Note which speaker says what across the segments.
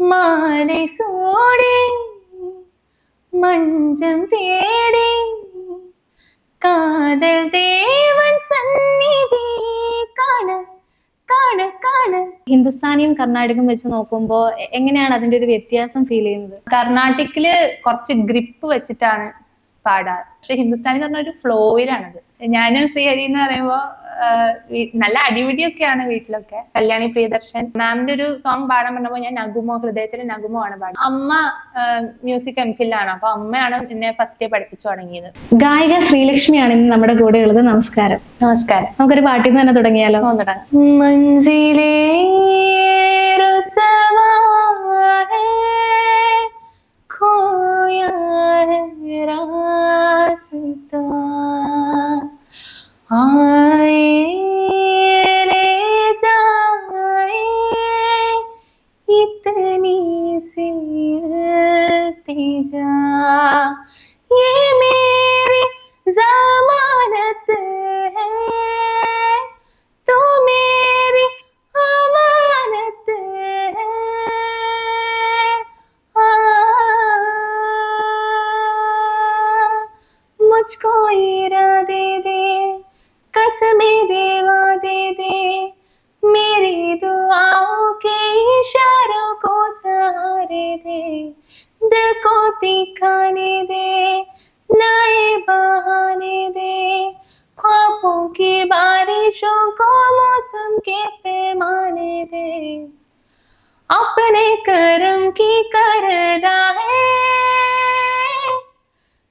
Speaker 1: മാനസോടെ മഞ്ചം തേടി കാതൽ ദേവൻ സന്നിധി കാണ കാണ് കാണ്.
Speaker 2: ഹിന്ദുസ്ഥാനിയും കർണാടകം വെച്ച് നോക്കുമ്പോൾ എങ്ങനെയാണ് അതിന്റെ ഒരു വ്യത്യാസം ഫീൽ ചെയ്യുന്നത്?
Speaker 1: കർണാട്ടിക്കിൽ കുറച്ച് ഗ്രിപ്പ് വെച്ചിട്ടാണ് പാടാറ്. പക്ഷെ ഹിന്ദുസ്ഥാനി എന്ന് പറഞ്ഞ ഒരു ഫ്ലോയിലാണത്. ഞാനും ശ്രീഹരി എന്ന് പറയുമ്പോൾ നല്ല അടിപിടിയൊക്കെയാണ് വീട്ടിലൊക്കെ. കല്യാണി പ്രിയദർശൻ മാമിന്റെ ഒരു സോങ് പാടാൻ പറഞ്ഞപ്പോൾ ഞാൻ നഗുമോ ഹൃദയത്തിന് നഗുമോ ആണ് പാടുന്നത് അമ്മ മ്യൂസിക് എം എംഫില്ലാണ് അപ്പൊ അമ്മയാണ് എന്നെ ഫസ്റ്റ് പഠിപ്പിച്ചു തുടങ്ങിയത്.
Speaker 2: ഗായിക ശ്രീലക്ഷ്മിയാണ് ഇന്ന് നമ്മുടെ കൂടെ ഉള്ളത്. നമസ്കാരം.
Speaker 1: നമസ്കാരം.
Speaker 2: നമുക്കൊരു പാട്ടിൽ നിന്ന് തന്നെ തുടങ്ങിയാലോ?
Speaker 1: തുടങ്ങാം. है रास्ता आए ले जाए इतनी सी जा ये मेरी के इशारों को सहारे दे, दिल को दिखाने दे, नए बहाने दे। ख्वाबों की बारिशों को मौसम के पैमाने दे। अपने कर्म की करदा है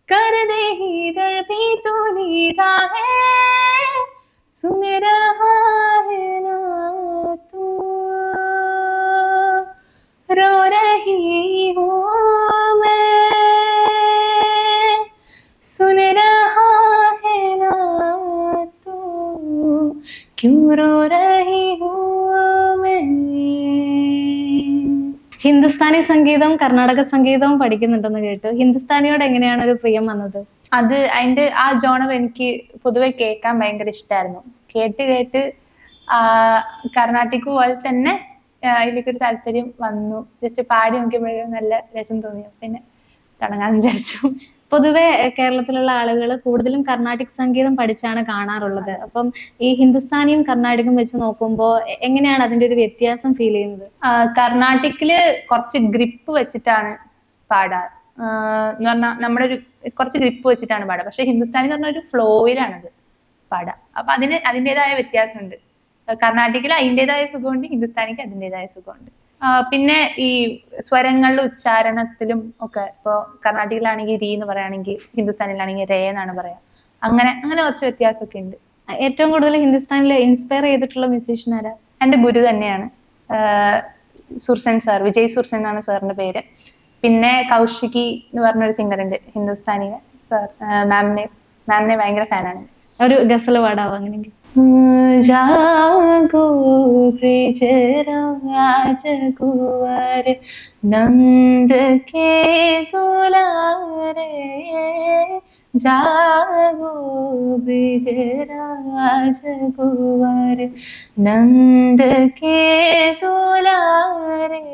Speaker 1: कर दे इधर भी तू नीरा है सुन रहा है ना तू।
Speaker 2: ഹിന്ദുസ്ഥാനി സംഗീതവും കർണാടക സംഗീതവും പഠിക്കുന്നുണ്ടെന്ന് കേട്ടു. ഹിന്ദുസ്ഥാനിയോട് എങ്ങനെയാണ് ഒരു പ്രിയം വന്നത്?
Speaker 1: അത് അതിന്റെ ആ ജോണർ എനിക്ക് പൊതുവെ കേൾക്കാൻ ഭയങ്കര ഇഷ്ടമായിരുന്നു കേട്ട് കേട്ട് കർണാട്ടിക് പോലെ തന്നെ അതിലേക്കൊരു താല്പര്യം വന്നു. ജസ്റ്റ് പാടി നോക്കിയപ്പോഴേക്കും നല്ല രസം തോന്നി. പിന്നെ തുടങ്ങാൻ വിചാരിച്ചു.
Speaker 2: പൊതുവെ കേരളത്തിലുള്ള ആളുകൾ കൂടുതലും കർണാട്ടിക് സംഗീതം പഠിച്ചാണ് കാണാറുള്ളത്. അപ്പം ഈ ഹിന്ദുസ്ഥാനിയും കർണാടകം വെച്ച് നോക്കുമ്പോൾ എങ്ങനെയാണ് അതിന്റെ ഒരു വ്യത്യാസം ഫീൽ ചെയ്യുന്നത്?
Speaker 1: കർണാട്ടിക്കിൽ കുറച്ച് ഗ്രിപ്പ് വെച്ചിട്ടാണ് പാടാറ്. എന്ന് പറഞ്ഞാൽ നമ്മുടെ ഒരു കുറച്ച് ഗ്രിപ്പ് വെച്ചിട്ടാണ് പാടുക. പക്ഷെ ഹിന്ദുസ്ഥാനി എന്ന് പറഞ്ഞ ഒരു ഫ്ലോയിലാണത് പാടുക. അപ്പൊ അതിന് അതിന്റെതായ വ്യത്യാസമുണ്ട്. കർണാട്ടിക്കിൽ അതിന്റെതായ സുഖമുണ്ട് ഹിന്ദുസ്ഥാനിക്ക് അതിന്റെതായ സുഖമുണ്ട്. പിന്നെ ഈ സ്വരങ്ങളുടെ ഉച്ചാരണത്തിലും ഒക്കെ ഇപ്പോൾ കർണാടകയിലാണെങ്കിൽ രീ എന്ന് പറയുകയാണെങ്കിൽ ഹിന്ദുസ്ഥാനിലാണെങ്കിൽ രേ എന്നാണ് പറയാ. അങ്ങനെ അങ്ങനെ കുറച്ച് വ്യത്യാസമൊക്കെ ഉണ്ട്.
Speaker 2: ഏറ്റവും കൂടുതൽ ഹിന്ദുസ്ഥാനിൽ ഇൻസ്പയർ ചെയ്തിട്ടുള്ള മ്യൂസീഷ്യൻ ആരാ?
Speaker 1: എന്റെ ഗുരു തന്നെയാണ്. സുർസൻ സാർ വിജയ് സുർസൻ എന്നാണ് സാറിന്റെ പേര്. പിന്നെ കൗശികി എന്ന് പറഞ്ഞൊരു സിംഗർ ഉണ്ട് ഹിന്ദുസ്ഥാനിയെ സാർ. മാമിനെ മാമിനെ ഭയങ്കര ഫാനാണ്
Speaker 2: ഒരു ഗസൽ പാടാവോ അങ്ങനെയെങ്കിൽ?
Speaker 1: जागो ब्रिजराज कुंवर नंद के दुलारे। जागो ब्रिजराज कुंवर नंद के दुलारे।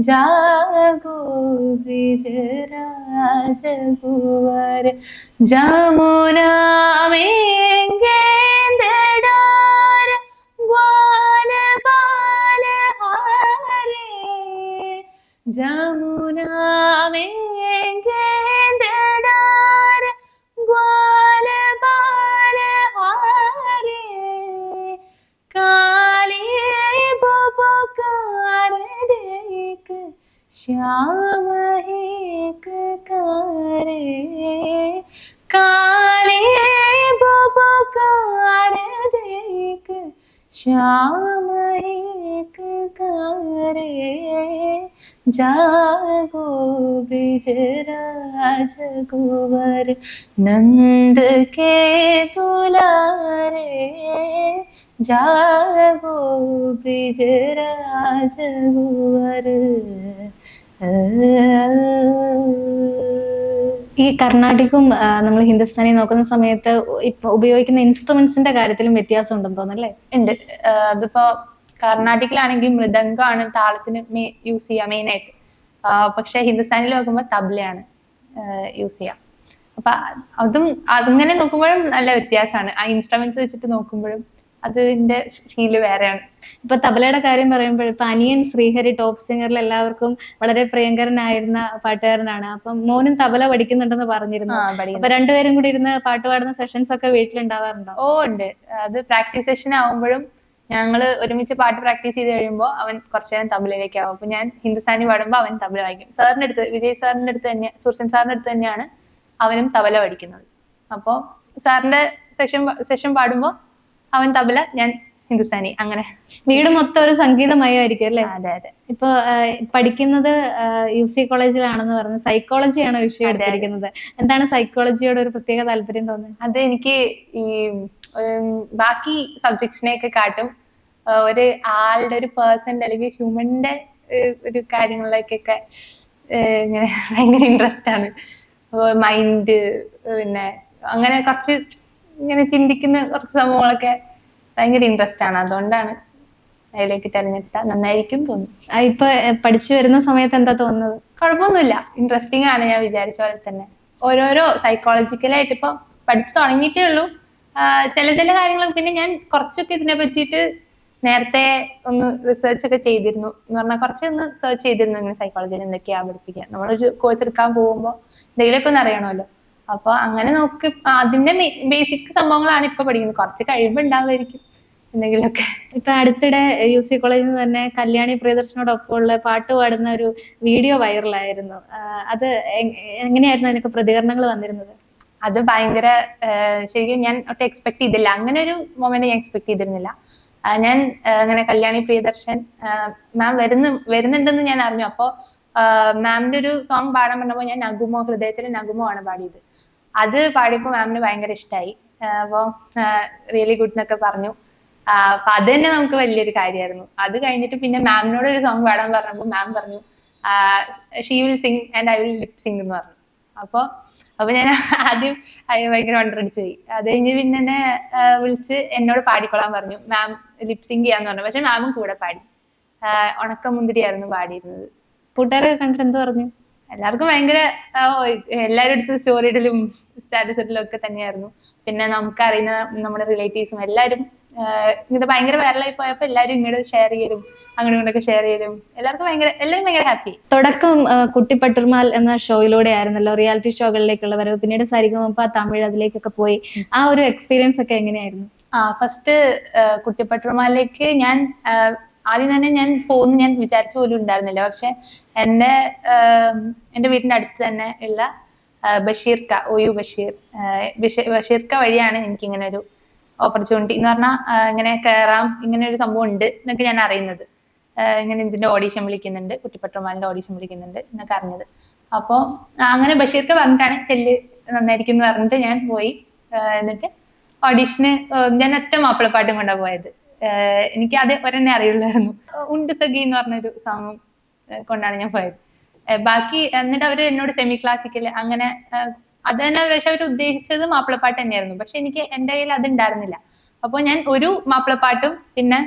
Speaker 1: जागो ब्रिजराज कुंवर जमुना में गेंद श्याम एक करे जागो ब्रिजराज कुवर नंद के दुलारे। जागो ब्रिजराज कुंवर।
Speaker 2: ഈ കർണാടകവും നമ്മൾ ഹിന്ദുസ്ഥാനി നോക്കുന്ന സമയത്ത് ഇപ്പൊ ഉപയോഗിക്കുന്ന ഇൻസ്ട്രുമെന്റ്സിന്റെ കാര്യത്തിലും വ്യത്യാസം ഉണ്ടെന്ന് തോന്നല്ലേ
Speaker 1: ഉണ്ട് അതിപ്പോ കർണാടകയിലാണെങ്കിൽ മൃദംഗമാണ് താളത്തിന് യൂസ് ചെയ്യുക മെയിനായിട്ട്. പക്ഷെ ഹിന്ദുസ്ഥാനിൽ നോക്കുമ്പോൾ തബ്ലയാണ് യൂസ് ചെയ്യുക അപ്പൊ അതും അതിങ്ങനെ നോക്കുമ്പോഴും നല്ല വ്യത്യാസമാണ്. ആ ഇൻസ്ട്രുമെന്റ്സ് വെച്ചിട്ട് നോക്കുമ്പോഴും അതിന്റെ ഫീൽ വേറെയാണ്.
Speaker 2: ഇപ്പൊ തബലയുടെ കാര്യം പറയുമ്പോൾ ഇപ്പൊ അനിയൻ ശ്രീഹരി ടോപ്പ് സിംഗറിൽ എല്ലാവർക്കും വളരെ പ്രിയങ്കരനായിരുന്ന പാട്ടുകാരനാണ്. അപ്പം മോനും തബല പഠിക്കുന്നുണ്ടെന്ന് പറഞ്ഞിരുന്നു. അപ്പൊ. രണ്ടുപേരും കൂടി ഇരുന്ന് പാട്ട് പാടുന്ന സെഷൻസ് ഒക്കെ വീട്ടിലുണ്ടാവാറുണ്ടോ?
Speaker 1: ഓ ഉണ്ട്. അത് പ്രാക്ടീസ് സെഷൻ ആവുമ്പോഴും ഞങ്ങൾ ഒരുമിച്ച് പാട്ട് പ്രാക്ടീസ് ചെയ്ത് കഴിയുമ്പോൾ അവൻ കുറച്ചു നേരം തബലയിലേക്ക് ആവും. അപ്പൊ ഞാൻ ഹിന്ദുസ്ഥാനി പാടുമ്പോൾ അവൻ തബല വായിക്കും. സാറിന്റെ അടുത്ത് വിജയ് സാറിന്റെ അടുത്ത് തന്നെ സുർസൻ സാറിന്റെ അടുത്ത് തന്നെയാണ് അവനും തബല പഠിക്കുന്നത്. അപ്പോൾ സാറിന്റെ സെഷൻ സെഷൻ പാടുമ്പോൾ അവൻ തബല ഞാൻ ഹിന്ദുസ്ഥാനി അങ്ങനെ.
Speaker 2: വീട് മൊത്തം ഒരു സംഗീതമയമായിരിക്കും അല്ലേ?
Speaker 1: അതെ അതെ.
Speaker 2: ഇപ്പൊ പഠിക്കുന്നത് യു സി കോളേജിലാണെന്ന് പറഞ്ഞ് സൈക്കോളജിയാണ് വിഷയം. എടുത്തിരിക്കുന്നത്. എന്താണ് സൈക്കോളജിയോട് ഒരു പ്രത്യേക താല്പര്യം തോന്നുന്നത്?
Speaker 1: അത് എനിക്ക് ഈ ബാക്കി ബാക്കി സബ്ജക്ട്സിനെയൊക്കെ കാട്ടും ഒരു ആളുടെ ഒരു പേഴ്സന്റെ അല്ലെങ്കിൽ ഹ്യൂമന്റെ ഒരു കാര്യങ്ങളിലേക്കൊക്കെ ഇങ്ങനെ ഭയങ്കര ഇൻട്രസ്റ്റ് ആണ്. മൈൻഡ് പിന്നെ അങ്ങനെ കുറച്ച് ഇങ്ങനെ ചിന്തിക്കുന്ന കുറച്ച് സംഭവങ്ങളൊക്കെ ഭയങ്കര ഇൻട്രസ്റ്റ് ആണ്. അതുകൊണ്ടാണ് അതിലേക്ക് തെരഞ്ഞെടുത്താൽ നന്നായിരിക്കും തോന്നുന്നു
Speaker 2: ഇപ്പൊ പഠിച്ചു വരുന്ന സമയത്ത് എന്താ തോന്നുന്നത്?
Speaker 1: കുഴപ്പമൊന്നുമില്ല. ഇൻട്രസ്റ്റിംഗ് ആണ് ഞാൻ വിചാരിച്ച പോലെ തന്നെ. ഓരോരോ സൈക്കോളജിക്കലായിട്ട് ഇപ്പൊ പഠിച്ചു തുടങ്ങിയിട്ടേ ഉള്ളൂ. ചില ചില കാര്യങ്ങൾ പിന്നെ ഞാൻ കുറച്ചൊക്കെ ഇതിനെ പറ്റിയിട്ട് നേരത്തെ ഒന്ന് റിസർച്ച് ഒക്കെ ചെയ്തിരുന്നു. എന്ന് പറഞ്ഞാൽ കുറച്ച് ഒന്ന് സെർച്ച് ചെയ്തിരുന്നു ഇങ്ങനെ സൈക്കോളജിയിൽ എന്തൊക്കെയാ പഠിപ്പിക്കുക നമ്മളൊരു കോഴ്സ് എടുക്കാൻ പോകുമ്പോൾ എന്തെങ്കിലുമൊക്കെ ഒന്ന് അറിയണമല്ലോ. അപ്പൊ അങ്ങനെ നോക്കി അതിന്റെ ബേസിക് സംഭവങ്ങളാണ് ഇപ്പൊ പഠിക്കുന്നത്. കുറച്ച് കഴിവുണ്ടാവുമായിരിക്കും എന്തെങ്കിലുമൊക്കെ.
Speaker 2: ഇപ്പൊ അടുത്തിടെ യു സി കോളേജിൽ നിന്ന് തന്നെ കല്യാണി പ്രിയദർശനോടൊപ്പമുള്ള പാട്ട് പാടുന്ന ഒരു വീഡിയോ വൈറലായിരുന്നു അത് എങ്ങനെയായിരുന്നു അതിനൊക്കെ പ്രതികരണങ്ങൾ വന്നിരുന്നത്?
Speaker 1: അത് ഭയങ്കര ശരിക്കും ഞാൻ ഒട്ടും എക്സ്പെക്ട് ചെയ്തില്ല. അങ്ങനെ ഒരു മൊമെന്റ് ഞാൻ എക്സ്പെക്ട് ചെയ്തിരുന്നില്ല. ഞാൻ അങ്ങനെ കല്യാണി പ്രിയദർശൻ മാം വരുന്ന വരുന്നുണ്ടെന്ന് ഞാൻ അറിഞ്ഞു. അപ്പോൾ മാമിന്റെ ഒരു സോങ് പാടാൻ പറഞ്ഞപ്പോൾ ഞാൻ നഗുമോ ഹൃദയത്തിലെ നഗുമോ ആണ് പാടിയത്. അത് പാടിയപ്പോൾ മാമിന് ഭയങ്കര ഇഷ്ടമായി അപ്പോൾ റിയലി ഗുഡ് എന്നൊക്കെ പറഞ്ഞു. അപ്പൊ അത് തന്നെ നമുക്ക് വലിയൊരു കാര്യമായിരുന്നു. അത് കഴിഞ്ഞിട്ട് പിന്നെ മാമിനോട് ഒരു സോങ് പാടാൻ പറഞ്ഞപ്പോൾ മാം പറഞ്ഞു she will sing and I will lip sync എന്ന് പറഞ്ഞു. അപ്പോൾ അപ്പൊ ഞാൻ ആദ്യം ഭയങ്കര വണ്ടടിച്ചു പോയി. അത് കഴിഞ്ഞ് പിന്നെ എന്നെ വിളിച്ച് എന്നോട് പാടിക്കൊള്ളാൻ പറഞ്ഞു. മാം ലിപ് സിംഗ് ചെയ്യാന്ന് പറഞ്ഞു. പക്ഷെ മാമും കൂടെ പാടി. ഉണക്കമുന്തിരിയായിരുന്നു പാടിയിരുന്നത്.
Speaker 2: കൂട്ടുകാരൊക്കെ കണ്ടിട്ട് എന്ത് പറഞ്ഞു?
Speaker 1: എല്ലാവർക്കും ഭയങ്കര ആ, ഓ, എല്ലാവരും അടുത്ത് സ്റ്റോറി ഇടലും സ്റ്റാറ്റസ് ഇടലും ഒക്കെ തന്നെയായിരുന്നു. പിന്നെ നമുക്ക് അറിയുന്ന നമ്മുടെ റിലേറ്റീവ്സും എല്ലാവരും ഇത് ഭയങ്കര വൈറലായി പോയപ്പോ എല്ലാരും ഇങ്ങോട്ട് ഷെയർ ചെയ്യലും അങ്ങോട്ടും ഇങ്ങോട്ടൊക്കെ ഷെയർ ചെയ്യലും. എല്ലാവർക്കും ഭയങ്കര എല്ലാവരും ഭയങ്കര ഹാപ്പി
Speaker 2: തുടക്കം കുട്ടിപ്പട്ടർമാൽ കുട്ടി പട്ടുർമാൽ എന്ന ഷോയിലൂടെ ആയിരുന്നല്ലോ റിയാലിറ്റി ഷോകളിലേക്കുള്ള വരവ്. പിന്നീട് സരിഗമപ്പ തമിഴ് അതിലേക്കൊക്കെ പോയി. ആ ഒരു എക്സ്പീരിയൻസ് ഒക്കെ എങ്ങനെയായിരുന്നു?
Speaker 1: ആ ഫസ്റ്റ് കുട്ടിപ്പട്ടർമാലിലേക്ക് ഞാൻ ആദ്യം തന്നെ ഞാൻ പോകുന്നു ഞാൻ വിചാരിച്ച പോലും ഉണ്ടായിരുന്നില്ല. പക്ഷെ എന്റെ എന്റെ വീടിന്റെ അടുത്ത് തന്നെ ഉള്ള ബഷീർക്ക ഒ യു ബഷീർ ബഷീർക്ക വഴിയാണ് എനിക്ക് ഇങ്ങനെ ഒരു ഓപ്പർച്യൂണിറ്റി എന്ന് പറഞ്ഞാൽ ഇങ്ങനെ കയറാം ഇങ്ങനെ ഒരു സംഭവം ഉണ്ട് എന്നൊക്കെ ഞാൻ അറിയുന്നത്. ഇങ്ങനെ ഇതിന്റെ ഓഡീഷൻ വിളിക്കുന്നുണ്ട് കുട്ടിപ്പട്ടുമാലിന്റെ ഓഡീഷൻ വിളിക്കുന്നുണ്ട് എന്നൊക്കെ അറിഞ്ഞത്. അപ്പോൾ അങ്ങനെ ബഷീർക്ക് പറഞ്ഞിട്ടാണ് ചെല്ല് നന്നായിരിക്കും എന്ന് പറഞ്ഞിട്ട് ഞാൻ പോയി. എന്നിട്ട് ഓഡീഷന് ഞാൻ ഒറ്റ മാപ്പിളപ്പാട്ടും കൊണ്ടാ പോയത്. എനിക്ക് അത് ഒരെണ്ണേ അറിയുള്ളായിരുന്നു. ഉണ്ട് സഖി എന്ന് പറഞ്ഞൊരു സോങ്ങും കൊണ്ടാണ് ഞാൻ പോയത്. ബാക്കി എന്നിട്ട് അവർ എന്നോട് സെമി ക്ലാസിക്കൽ അങ്ങനെ അത് തന്നെ പക്ഷെ അവർ ഉദ്ദേശിച്ചത് മാപ്പിളപ്പാട്ട് തന്നെയായിരുന്നു. പക്ഷെ എനിക്ക് എന്റെ കയ്യിൽ അത് ഉണ്ടായിരുന്നില്ല. അപ്പോൾ ഞാൻ ഒരു മാപ്പിളപ്പാട്ടും പിന്നെ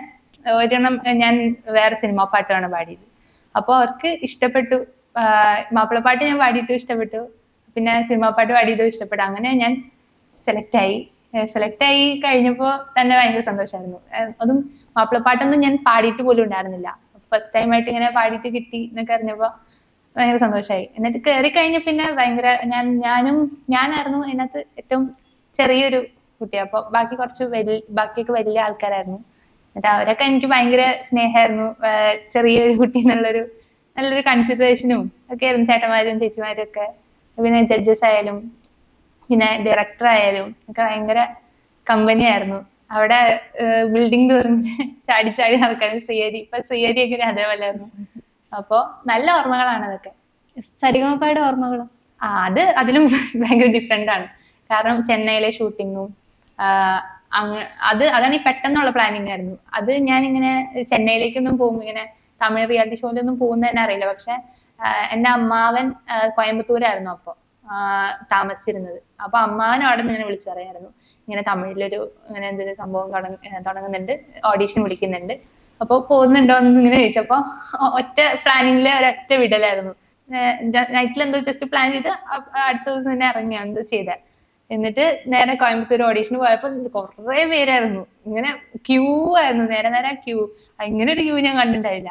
Speaker 1: ഒരെണ്ണം ഞാൻ വേറെ സിനിമാ പാട്ടുമാണ് പാടിയത്. അപ്പോൾ അവർക്ക് ഇഷ്ടപ്പെട്ടു. മാപ്പിളപ്പാട്ട് ഞാൻ പാടിയിട്ടും ഇഷ്ടപ്പെട്ടു. പിന്നെ സിനിമാ പാട്ട് പാടിയതും ഇഷ്ടപ്പെട്ടു. അങ്ങനെ ഞാൻ സെലക്ട് ആയി. സെലക്ട് ആയി കഴിഞ്ഞപ്പോൾ തന്നെ ഭയങ്കര സന്തോഷമായിരുന്നു അതും മാപ്പിളപ്പാട്ടൊന്നും ഞാൻ പാടിയിട്ട് പോലും ഉണ്ടായിരുന്നില്ല. ഫസ്റ്റ് ടൈം ആയിട്ട് ഇങ്ങനെ പാടിയിട്ട് കിട്ടി എന്നൊക്കെ അറിഞ്ഞപ്പോൾ ഭയങ്കര സന്തോഷമായി എന്നിട്ട് കയറി കഴിഞ്ഞ പിന്നെ ഭയങ്കര ഞാൻ ഞാനും ഞാനായിരുന്നു അതിനകത്ത് ഏറ്റവും ചെറിയൊരു കുട്ടി. അപ്പോൾ ബാക്കി കുറച്ച് വലിയ ബാക്കിയൊക്കെ വലിയ ആൾക്കാരായിരുന്നു. എന്നിട്ട് അവരൊക്കെ എനിക്ക് ഭയങ്കര സ്നേഹമായിരുന്നു ചെറിയൊരു കുട്ടി എന്നുള്ളൊരു നല്ലൊരു കൺസിഡറേഷനും ഒക്കെ ആയിരുന്നു ചേട്ടന്മാരും ചേച്ചിമാരും ഒക്കെ. പിന്നെ ജഡ്ജസ് ആയാലും പിന്നെ ഡയറക്ടർ ആയാലും ഒക്കെ ഭയങ്കര കമ്പനി ആയിരുന്നു. അവിടെ ബിൽഡിംഗ് തുറന്ന് ചാടി ചാടി നടക്കാനും ശ്രീഹരി ഇപ്പൊ ശ്രീഹരിയൊക്കെ അതേപോലെ ആയിരുന്നു. അപ്പോ നല്ല ഓർമ്മകളാണ് അതൊക്കെ.
Speaker 2: സരിഗമപ്പയുടെ ഓർമ്മകളും?
Speaker 1: ആ അത് അതിലും ഭയങ്കര ഡിഫറെന്റ് ആണ്. കാരണം ചെന്നൈയിലെ ഷൂട്ടിങ്ങും അത് അതാണ് ഈ പെട്ടെന്നുള്ള പ്ലാനിങ് ആയിരുന്നു. അത് ഞാൻ ഇങ്ങനെ ചെന്നൈയിലേക്കൊന്നും പോകും ഇങ്ങനെ തമിഴ് റിയാലിറ്റി ഷോയിലൊന്നും പോകുന്നതന്നെ അറിയില്ല. പക്ഷെ എന്റെ അമ്മാവൻ കോയമ്പത്തൂരായിരുന്നു അപ്പോൾ താമസിച്ചിരുന്നത്. അപ്പൊ അമ്മാവൻ അവിടെ നിന്ന് ഇങ്ങനെ വിളിച്ചു പറയായിരുന്നു ഇങ്ങനെ തമിഴിലൊരു ഇങ്ങനെ എന്തൊരു സംഭവം തുടങ്ങുന്നുണ്ട്. ഓഡീഷൻ വിളിക്കുന്നുണ്ട്. അപ്പൊ പോകുന്നുണ്ടോ എന്ന് ഇങ്ങനെ ചോദിച്ചപ്പോ ഒ- ഒറ്റ പ്ലാനിങ്ങിലെ ഒരൊറ്റ വിടലായിരുന്നു. നൈറ്റിൽ എന്തോ ജസ്റ്റ് പ്ലാൻ ചെയ്ത് അടുത്ത ദിവസം തന്നെ ഇറങ്ങിയ എന്തോ ചെയ്തേ. എന്നിട്ട് നേരെ കോയമ്പത്തൂർ ഓഡീഷന് പോയപ്പോ കുറേ പേരായിരുന്നു. ഇങ്ങനെ ക്യൂ ആയിരുന്നു. നേരെ നേരെ ക്യൂ ഇങ്ങനെ ഒരു ക്യൂ ഞാൻ കണ്ടിട്ടുണ്ടായില്ല.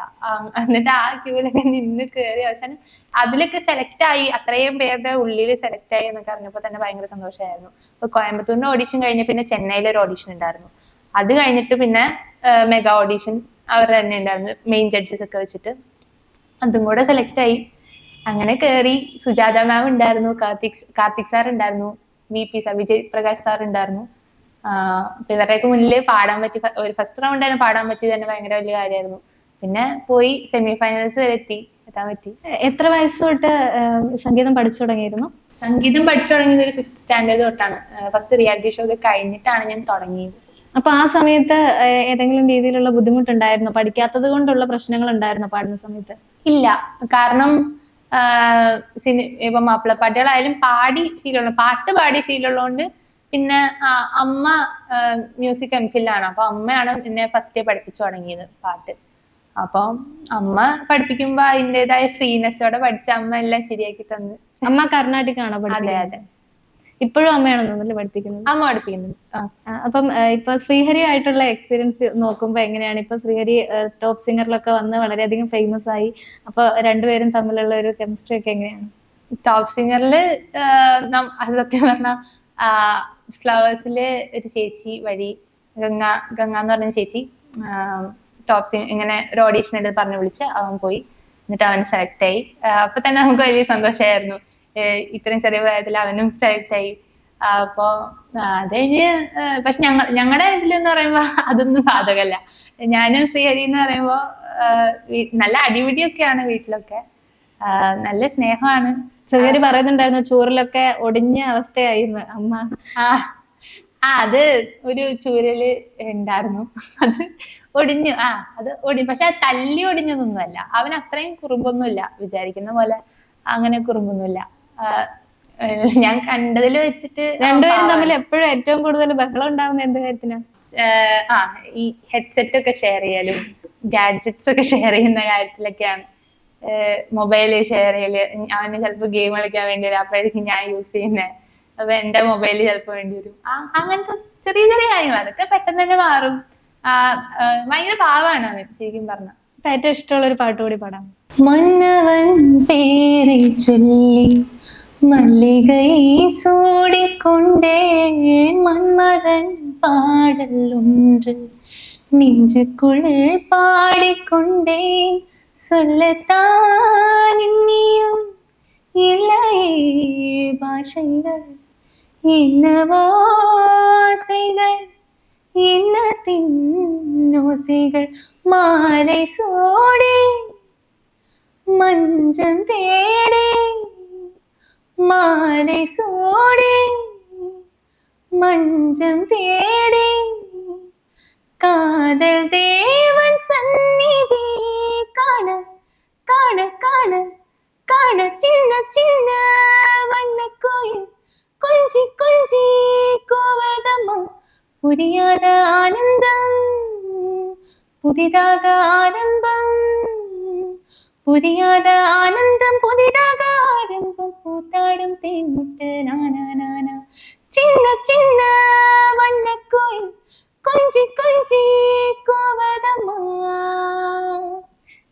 Speaker 1: എന്നിട്ട് ആ ക്യൂലൊക്കെ നിന്ന് കയറി അവസാനം അതിലൊക്കെ സെലക്ട് ആയി. അത്രയും പേരുടെ ഉള്ളിൽ സെലക്ട് ആയി എന്നൊക്കെ അറിഞ്ഞപ്പോൾ തന്നെ ഭയങ്കര സന്തോഷമായിരുന്നു. അപ്പൊ കോയമ്പത്തൂരിന്റെ ഓഡീഷൻ കഴിഞ്ഞ് പിന്നെ ചെന്നൈയിലെ ഒരു ഓഡീഷൻ ഉണ്ടായിരുന്നു. അത് കഴിഞ്ഞിട്ട് പിന്നെ മെഗാ ഓഡീഷൻ അവരുടെ തന്നെ ഉണ്ടായിരുന്നു. മെയിൻ ജഡ്ജസ് ഒക്കെ വെച്ചിട്ട്. അതും കൂടെ സെലക്ട് ആയി. അങ്ങനെ കയറി സുജാത മാം ഉണ്ടായിരുന്നു. കാർത്തിക് കാർത്തിക് സാർ ഉണ്ടായിരുന്നു. V P sir Vijay Prakash sir ഉണ്ടായിരുന്നു. ഇവരുടെയൊക്കെ മുന്നിൽ പാടാൻ പറ്റി ഒരു ഫസ്റ്റ് റൗണ്ട് തന്നെ പാടാൻ പറ്റി തന്നെ ഭയങ്കര വലിയ കാര്യമായിരുന്നു. പിന്നെ പോയി സെമി ഫൈനൽസ് വരെ എത്തി എത്താൻ പറ്റി.
Speaker 2: എത്ര വയസ്സ് തൊട്ട് സംഗീതം പഠിച്ചു തുടങ്ങിയിരുന്നു?
Speaker 1: സംഗീതം പഠിച്ചു തുടങ്ങിയത് ഒരു ഫിഫ്ത് സ്റ്റാൻഡേർഡ് തൊട്ടാണ്. ഫസ്റ്റ് റിയാലിറ്റി ഷോ ഒക്കെ കഴിഞ്ഞിട്ടാണ് ഞാൻ തുടങ്ങിയത്.
Speaker 2: അപ്പൊ ആ സമയത്ത് ഏതെങ്കിലും രീതിയിലുള്ള ബുദ്ധിമുട്ടുണ്ടായിരുന്നോ? പഠിക്കാത്തത് കൊണ്ടുള്ള പ്രശ്നങ്ങൾ ഉണ്ടായിരുന്നു പാടുന്ന സമയത്ത്?
Speaker 1: ഇല്ല. കാരണം സിനി ഇപ്പൊ മാപ്പിളപ്പാട്ടുകളായാലും പാടി ശീലമുള്ള പാട്ട് പാടി ശീലമുള്ളതുകൊണ്ട് പിന്നെ അമ്മ മ്യൂസിക് എംഫില്ലാണ് അപ്പൊ അമ്മയാണ് എന്നെ ഫസ്റ്റ് പഠിപ്പിച്ചു തുടങ്ങിയത് പാട്ട്. അപ്പം അമ്മ പഠിപ്പിക്കുമ്പോ അതിന്റെതായ ഫ്രീനെസ്സോടെ പഠിച്ച അമ്മ എല്ലാം ശരിയാക്കി തന്നു.
Speaker 2: അമ്മ കർണാട്ടിക് ആണോ
Speaker 1: അതെ അതെ.
Speaker 2: ഇപ്പോഴും അമ്മയാണ് തോന്നുന്നില്ല പഠിപ്പിക്കുന്നത്?
Speaker 1: അമ്മ പഠിപ്പിക്കുന്നത്
Speaker 2: അപ്പം ഇപ്പൊ ശ്രീഹരി ആയിട്ടുള്ള എക്സ്പീരിയൻസ് നോക്കുമ്പോ എങ്ങനെയാണ്? ഇപ്പൊ ശ്രീഹരി ടോപ്പ് സിംഗറിലൊക്കെ വന്ന് വളരെയധികം ഫേമസ് ആയി. അപ്പൊ രണ്ടുപേരും തമ്മിലുള്ള ഒരു കെമിസ്ട്രി ഒക്കെ എങ്ങനെയാണ്?
Speaker 1: ടോപ്പ് സിംഗറിൽ സത്യം പറഞ്ഞ ഫ്ലവേഴ്സിൽ ഒരു ചേച്ചി വഴി ഗംഗ ഗംഗ എന്ന് പറഞ്ഞ ചേച്ചി ടോപ്പ് സിംഗ് ഇങ്ങനെ ഒരു ഓഡീഷൻ എടുത്ത് പറഞ്ഞു വിളിച്ച് അവൻ പോയി. എന്നിട്ട് അവൻ സെലക്ട് ആയി. അപ്പൊ തന്നെ നമുക്ക് വലിയ സന്തോഷമായിരുന്നു. ഇത്രയും ചെറിയ പ്രായത്തിൽ അവനും സെലക്ട് ആയി അപ്പൊ അത് കഴിഞ്ഞ് പക്ഷെ ഞങ്ങൾ ഞങ്ങളുടെ ഇതിലെന്ന് പറയുമ്പോ അതൊന്നും ബാധകല്ല. ഞാനും ശ്രീഹരി എന്ന് പറയുമ്പോ നല്ല അടിപിടിയൊക്കെയാണ് വീട്ടിലൊക്കെ. നല്ല സ്നേഹമാണ്.
Speaker 2: ശ്രീഹരി പറയുന്നുണ്ടായിരുന്നു ചൂറിലൊക്കെ ഒടിഞ്ഞ അവസ്ഥയായിരുന്നു അമ്മ.
Speaker 1: ആ ആ അത് ഒരു ചൂരൽ ഉണ്ടായിരുന്നു. അത് ഒടിഞ്ഞു ആ അത് ഒടി പക്ഷെ അത് തല്ലി ഒടിഞ്ഞതൊന്നുമല്ല. അവൻ അത്രയും കുറുമ്പൊന്നുമില്ല. വിചാരിക്കുന്ന പോലെ അങ്ങനെ കുറുമ്പൊന്നുമില്ല. ഞാൻ കണ്ടതിൽ വെച്ചിട്ട്
Speaker 2: രണ്ടുപേരും. തമ്മിൽ എപ്പോഴും ഏറ്റവും കൂടുതൽ ബഹളം ഉണ്ടാവുന്ന എന്ത് കാര്യത്തിനാ?
Speaker 1: ആ ഈ ഹെഡ്സെറ്റ് ഒക്കെ ഷെയർ ചെയ്യലും ഗാഡ്ജറ്റ്സ് ഒക്കെ ഷെയർ ചെയ്യുന്ന കാര്യത്തിലൊക്കെയാണ്. മൊബൈൽ ഷെയർ ചെയ്യൽ. അവന് ചിലപ്പോൾ ഗെയിം കളിക്കാൻ വേണ്ടി വരും. അപ്പോഴേക്കും ഞാൻ യൂസ് ചെയ്യുന്നത് അപ്പൊ എന്റെ മൊബൈൽ ചിലപ്പോൾ വേണ്ടി വരും. ആ അങ്ങനത്തെ ചെറിയ ചെറിയ കാര്യങ്ങൾ അതൊക്കെ പെട്ടെന്ന് തന്നെ മാറും. ഭയങ്കര പാവാണ് അവൻ ശരിക്കും പറഞ്ഞ.
Speaker 2: ഏറ്റവും ഇഷ്ടമുള്ള ഒരു പാട്ട് കൂടി പാടാം.
Speaker 1: മന്നവൻ പേരെ ചൊല്ലി மல்லிகை சூடிக்கொண்டே மன்மதன் பாடல் ஒன்று. நெஞ்சுக்குள் பாடிக்கொண்டேன். சொல்லத்தான் இன்னியும் இல்லையே பாஷைகள் என்னவோ ஆசைகள் என்னத்தின் ஓசைகள். மாலை சோடி மஞ்சம் தேடே மாலை சூடி மஞ்சம் தேடி காதல் தேவன் சந்நிதி காண காண காண காண சின்ன சின்ன வண்ண கோயில் கொஞ்சி கொஞ்சி கோவதம்மா புரியாத ஆனந்தம் புதிதாக ஆரம்பம் പുതിയാത ആനന്ദം പുതിയതാക ആരംഭം പൂത്താടും തേൻമുട്ട്. നാനാനാന ചിന്ന ചിന്ന വണ്ണക്കോയിൽ കൊഞ്ചി കൊഞ്ചി കോവതമ്മ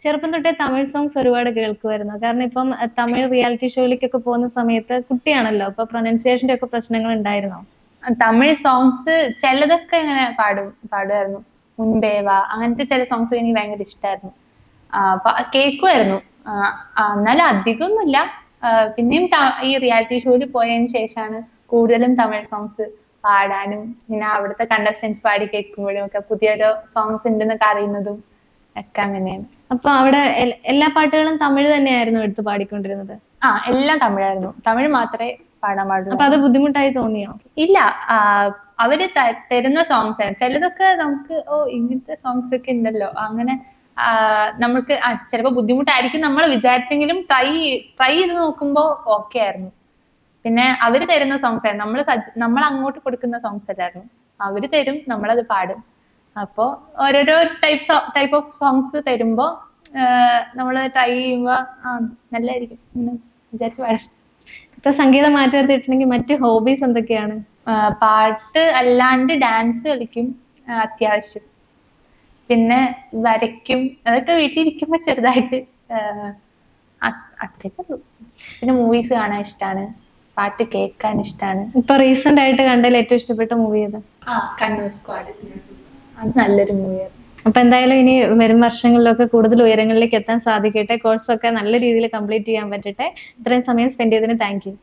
Speaker 2: ചെറുപ്പം തൊട്ടേ തമിഴ് സോങ്സ് ഒരുപാട് കേൾക്കുമായിരുന്നു. കാരണം ഇപ്പം തമിഴ് റിയാലിറ്റി ഷോയിലേക്കൊക്കെ പോകുന്ന സമയത്ത് കുട്ടിയാണല്ലോ അപ്പൊ പ്രൊനൗൺസിയേഷന്റെ ഒക്കെ പ്രശ്നങ്ങൾ ഉണ്ടായിരുന്നോ?
Speaker 1: തമിഴ് സോങ്സ് ചിലതൊക്കെ ഇങ്ങനെ പാടും പാടുമായിരുന്നു. മുൻപേവ അങ്ങനത്തെ ചില സോങ്സ് എനിക്ക് ഭയങ്കര ഇഷ്ടമായിരുന്നു കേൾക്കുമായിരുന്നു എന്നാലും അധികമൊന്നുമില്ല. ഒന്നുമില്ല പിന്നെയും ഈ റിയാലിറ്റി ഷോയിൽ പോയതിന് ശേഷമാണ് കൂടുതലും തമിഴ് സോങ്സ് പാടാനും പിന്നെ അവിടുത്തെ കണ്ടസ്റ്റൻസ് പാടി കേൾക്കുമ്പോഴും ഒക്കെ പുതിയൊരു സോങ്സ് ഉണ്ടെന്നൊക്കെ അറിയുന്നതും ഒക്കെ അങ്ങനെയാണ്.
Speaker 2: അപ്പൊ അവിടെ എല്ലാ പാട്ടുകളും തമിഴ് തന്നെയായിരുന്നു എടുത്ത് പാടിക്കൊണ്ടിരുന്നത്?
Speaker 1: ആ എല്ലാം തമിഴായിരുന്നു. തമിഴ് മാത്രമേ പാടാൻ പാടുള്ളൂ.
Speaker 2: അപ്പൊ അത് ബുദ്ധിമുട്ടായി തോന്നിയോ?
Speaker 1: ഇല്ല അവർ തരുന്ന സോങ്സ് ആണ് ചിലതൊക്കെ നമുക്ക് ഓ ഇങ്ങനത്തെ സോങ്സ് ഒക്കെ ഉണ്ടല്ലോ. അങ്ങനെ ആ, ചിലപ്പോ ബുദ്ധിമുട്ടായിരിക്കും നമ്മൾ വിചാരിച്ചെങ്കിലും ട്രൈ ട്രൈ ചെയ്ത് നോക്കുമ്പോ ഓക്കെ ആയിരുന്നു. പിന്നെ അവർ തരുന്ന സോങ്സ് ആയിരുന്നു. നമ്മൾ നമ്മൾ അങ്ങോട്ട് കൊടുക്കുന്ന സോങ്സ് അല്ലായിരുന്നു. അവർ തരും നമ്മളത് പാടും. അപ്പോ ഓരോരോ ടൈപ്പ് ടൈപ്പ് ഓഫ് സോങ്സ് തരുമ്പോൾ നമ്മൾ ട്രൈ ചെയ്യുമ്പോൾ ആ നല്ലതായിരിക്കും വിചാരിച്ച് പാടും.
Speaker 2: ഇപ്പൊ സംഗീതം മാറ്റി നിർത്തിയിട്ടുണ്ടെങ്കിൽ മറ്റു ഹോബീസ് എന്തൊക്കെയാണ്?
Speaker 1: പാട്ട് അല്ലാണ്ട് ഡാൻസ് കളിക്കും അത്യാവശ്യം. പിന്നെ വരയ്ക്കും അതൊക്കെ വീട്ടിലിരിക്കുമ്പോൾ ചെറുതായിട്ട് അത്രയൊക്കെ ഉള്ളൂ. പിന്നെ മൂവീസ് കാണാൻ ഇഷ്ടമാണ് പാട്ട് കേൾക്കാൻ ഇഷ്ടമാണ്
Speaker 2: ഇപ്പൊ റീസെന്റ് ആയിട്ട് കണ്ടതിൽ ഏറ്റവും ഇഷ്ടപ്പെട്ട മൂവി ഏത്?
Speaker 1: ആ കണ്ണൂർ സ്ക്വാഡ് അത് നല്ലൊരു മൂവിയാണ്
Speaker 2: അപ്പൊ എന്തായാലും ഇനി വരും വർഷങ്ങളിലൊക്കെ കൂടുതൽ ഉയരങ്ങളിലേക്ക് എത്താൻ സാധിക്കട്ടെ. കോഴ്സ് ഒക്കെ നല്ല രീതിയിൽ കംപ്ലീറ്റ് ചെയ്യാൻ പറ്റട്ടെ. ഇത്രയും സമയം സ്പെൻഡ് ചെയ്തതിന് താങ്ക് യു